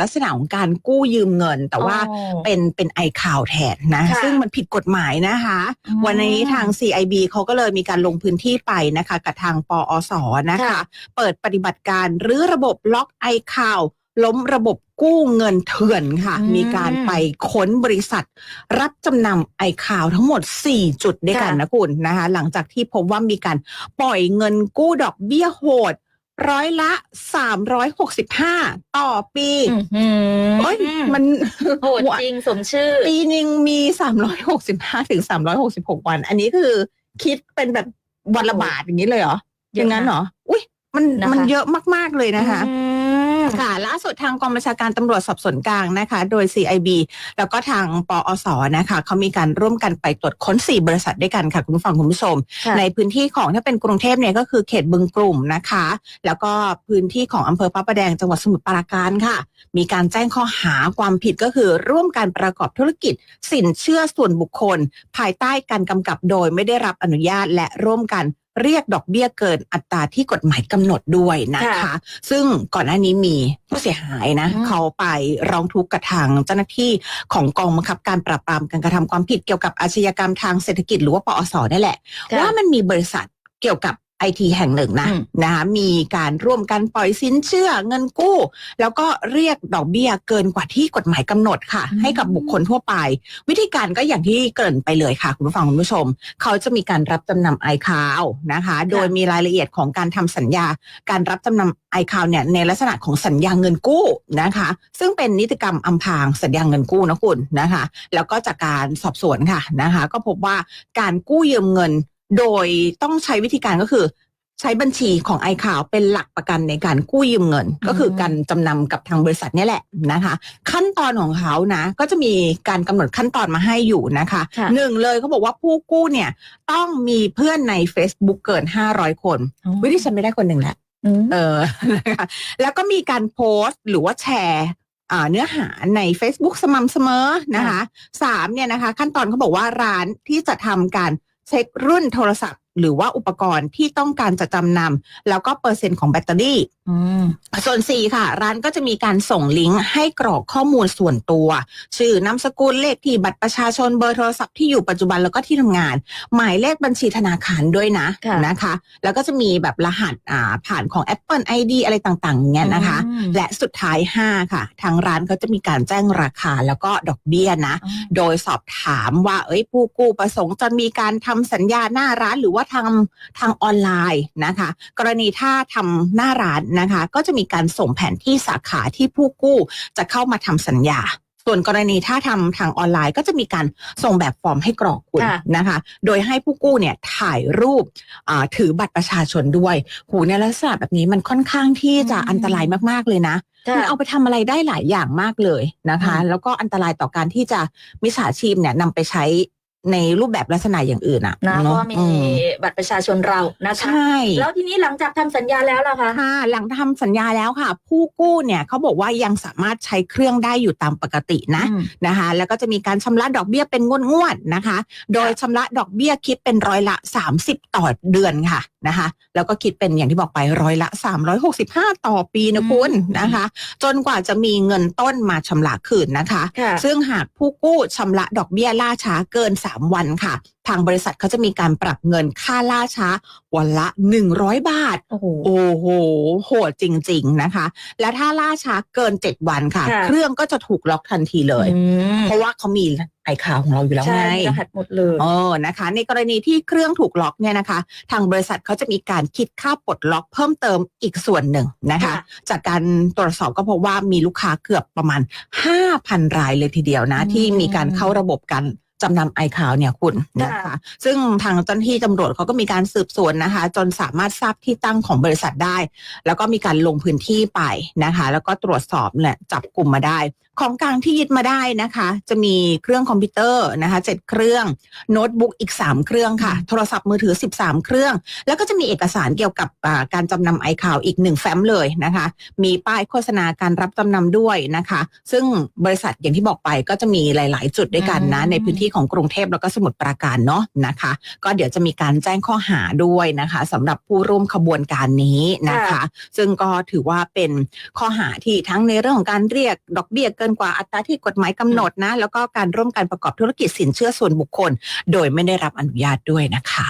ลักษณะของการกู้ยืมเงิน แต่ว่าอ๋อเป็นเป็นไอข่าวแทนนะ ค่ะซึ่งมันผิดกฎหมายนะคะ อืมวันนี้ทาง CIB เขาก็เลยมีการลงพื้นที่ไปนะคะ กับทางปอสนะคะ ค่ะ เปิดปฏิบัติการรื้อระบบล็อกไอข่าว ล้มระบบกู้เงินเถื่อนค่ะ อืมมีการไปค้นบริษัท รับจำนำไอข่าวทั้งหมด 4 จุดด้วยกันค่ะ นะคุณนะคะ หลังจากที่พบว่ามีการปล่อยเงินกู้ดอกเบี้ยโหด ร้อยละ365ต่อปีอื้อหือเอ้ยมันโหดจริงสมชื่อ ปีหนึ่งมี365ถึง366วัน อันนี้คือคิดเป็นแบบวันละบาทอย่างนี้เลยเหรอเยออะนะย่างนั้นเหรอ อุ้ยมันนะคะมันเยอะมาก ๆ เลยนะคะอืม ค่ะล่าสุดทางกองบัญชาการตำรวจสอบสวนกลางนะคะ โดย CIB แล้วก็ทางปอสนะคะเขามีการร่วมกันไปตรวจค้น 4 บริษัทด้วยกันค่ะคุณผู้ฟังคุณผู้ชมค่ะในพื้นที่ของถ้าเป็นกรุงเทพเนี่ยก็คือเขตบึงกลุ่มนะคะ แล้วก็พื้นที่ของอำเภอพระประแดงจังหวัดสมุทรปราการค่ะ มีการแจ้งข้อหาความผิดก็คือ ร่วมการประกอบธุรกิจ สินเชื่อส่วนบุคคล ภายใต้การกำกับโดยไม่ได้รับอนุญาตและร่วมกัน เรียกดอกเบี้ยเกินอัตราที่กฎหมายกำหนดด้วยนะคะค่ะซึ่งก่อนหน้านี้มีผู้เสียหายนะอืมเขาไปร้องทุกข์กับทางเจ้าหน้าที่ของกองบังคับการปราบปรามการกระทำความผิดเกี่ยวกับอาชญากรรมทางเศรษฐกิจหรือว่าปอสนี่แหละค่ะว่ามันมีบริษัทเกี่ยวกับ ไอทีแห่งหนึ่งนะอืมนะคะมีการร่วมกันปล่อยสินเชื่อเงินกู้ แล้วก็เรียกดอกเบี้ยเกินกว่าที่กฎหมายกำหนดค่ะอืมให้กับบุคคลทั่วไป วิธีการก็อย่างที่เกริ่นไปเลยค่ะ คุณผู้ฟังคุณผู้ชม เขาจะมีการรับจำนำไอคาวนะคะ โดยมีรายละเอียดของการทำสัญญา การรับจำนำไอคาวเนี่ยในลักษณะของสัญญาเงินกู้นะคะ ซึ่งเป็นนิติกรรมอำพรางสัญญาเงินกู้นะคุณนะคะ แล้วก็จากการสอบสวนค่ะนะคะ ก็พบว่าการกู้ยืมเงิน โดยต้องใช้วิธีการก็คือ ใช้บัญชีของไอข่าวเป็นหลักประกันในการกู้ยืมเงิน ก็คือการจำนำกับทางบริษัทเนี่ยแหละนะคะ ขั้นตอนของเขานะ ก็จะมีการกำหนดขั้นตอนมาให้อยู่นะคะค่ะ หนึ่งเลยเขาบอกว่าผู้กู้เนี่ย ต้องมีเพื่อนใน Facebook เกิน 500 คนอ๋อวิธีฉันไม่ได้คนหนึ่งแหละอืมเออนะคะแล้วก็มีการโพสต์หรือว่าแชร์อ่าเนื้อหาใน Facebook สม่ำเสมอนะคะสามเนี่ยนะคะ ขั้นตอนเขาบอกว่าร้านที่จะทำการ เช็ครุ่นโทรศัพท์ หรือว่าอุปกรณ์ที่ต้องการจะจำนำแล้วก็เปอร์เซ็นต์ของแบตเตอรี่ อืม ส่วน 4 ค่ะ ร้านก็จะมีการส่งลิงก์ให้กรอกข้อมูลส่วนตัว ชื่อนามสกุลเลขที่บัตรประชาชนเบอร์โทรศัพท์ที่อยู่ปัจจุบันแล้วก็ที่ทำงาน หมายเลขบัญชีธนาคารด้วยนะค่ะ นะคะ แล้วก็จะมีแบบรหัสอ่าผ่านของ Apple ID อะไรต่างๆอย่างเงี้ยนะคะ อืมและสุดท้าย 5 ค่ะ ทางร้านเขาจะมีการแจ้งราคาแล้วก็ดอกเบี้ยนะอ๋อโดยสอบถามว่า เอ้ยผู้กู้ประสงค์จะมีการทำสัญญาหน้าร้านหรือว่าทางทางออนไลน์นะคะ กรณีถ้าทำหน้าร้านนะคะ ก็จะมีการส่งแผนที่สาขาที่ผู้กู้จะเข้ามาทำสัญญาส่วนกรณีถ้าทำทางออนไลน์ก็จะมีการส่งแบบฟอร์มให้กรอกคุณค่ะนะคะ โดยให้ผู้กู้เนี่ยถ่ายรูปอ่าถือบัตรประชาชนด้วย หูในลักษณะแบบนี้มันค่อนข้างที่จะอันตรายมากๆเลยนะค่ะมันเอาไปทำอะไรได้หลายอย่างมากเลยนะคะอืมแล้วก็อันตรายต่อการที่จะมิจฉาชีพเนี่ยนำไปใช้ ในรูปแบบลักษณะอย่างอื่นอะนะเพเนราะอะว่ามีอืมบัตรประชาชนเรานะคะใช่แล้วทีนี้หลังจากทำสัญญาแล้วล่ะคะค่ะหลังทำสัญญาแล้วค่ะ ผู้กู้เนี่ยเขาบอกว่ายังสามารถใช้เครื่องได้อยู่ตามปกตินะอืมนะคะ แล้วก็จะมีการชำระดอกเบี้ยเป็นงวดๆนะคะ โดยชำระดอกเบี้ยคิดเป็นร้อยละ 30 ต่อเดือนค่ะ นะคะ แล้วก็คิดเป็นอย่างที่บอกไปร้อยละ 365 ต่อปีนะคุณอืมนะคะ จนกว่าจะมีเงินต้นมาชำระคืนนะคะค่ะซึ่งหากผู้กู้ชำระดอกเบี้ยล่าช้าเกิน 3 วันค่ะ ทางบริษัทเขาจะมีการปรับเงินค่าล่าช้าวันละ 100 บาท โอ้โหโอ้โหโหดจริง ๆนะคะ และถ้าล่าช้าเกิน 7 วันค่ะค่ะเครื่องก็จะถูกล็อกทันทีเลยอืมเพราะว่าเขามี ไอคาวของเราอยู่แล้วใช่ไงมีรหัสหมดเลย เออนะคะ ในกรณีที่เครื่องถูกล็อกเนี่ยนะคะ ทางบริษัทเขาจะมีการคิดค่าปลดล็อกเพิ่มเติมอีกส่วนหนึ่งนะคะ ค่ะจากการตรวจสอบก็พบว่ามีลูกค้าเกือบประมาณ 5,000 รายเลยทีเดียวนะ อืมที่มีการเข้าระบบการจำนำไอคาวเนี่ยคุณนะคะค่ะซึ่งทางเจ้าหน้าที่ตำรวจเขาก็มีการสืบสวนนะคะ จนสามารถทราบที่ตั้งของบริษัทได้ แล้วก็มีการลงพื้นที่ไปนะคะ แล้วก็ตรวจสอบเนี่ยจับกลุ่มมาได้ของกลางที่ยึดมาได้นะคะ จะมีเครื่องคอมพิวเตอร์นะคะเจ็ดเครื่องโน้ตบุ๊กอีก 3 เครื่องค่ะ โทรศัพท์มือถือ 13 เครื่อง แล้วก็จะมีเอกสารเกี่ยวกับอ่าการจำนำไอข่าวอีกหนึ่งแฟ้มเลยนะคะ มีป้ายโฆษณาการรับจำนำด้วยนะคะ ซึ่งบริษัทอย่างที่บอกไปก็จะมีหลาย ๆ จุดด้วยกันนะอืมในพื้นที่ของกรุงเทพแล้วก็สมุทรปราการเนาะนะคะ ก็เดี๋ยวจะมีการแจ้งข้อหาด้วยนะคะสำหรับผู้ร่วมขบวนการนี้นะคะ ซึ่งก็ถือว่าเป็นข้อหาที่ทั้งในเรื่องของการเรียกดอกเบี้ยเกินกว่าอัตราที่กฎหมายกำหนดนะ แล้วก็การร่วมการประกอบธุรกิจสินเชื่อส่วนบุคคล โดยไม่ได้รับอนุญาตด้วยนะคะ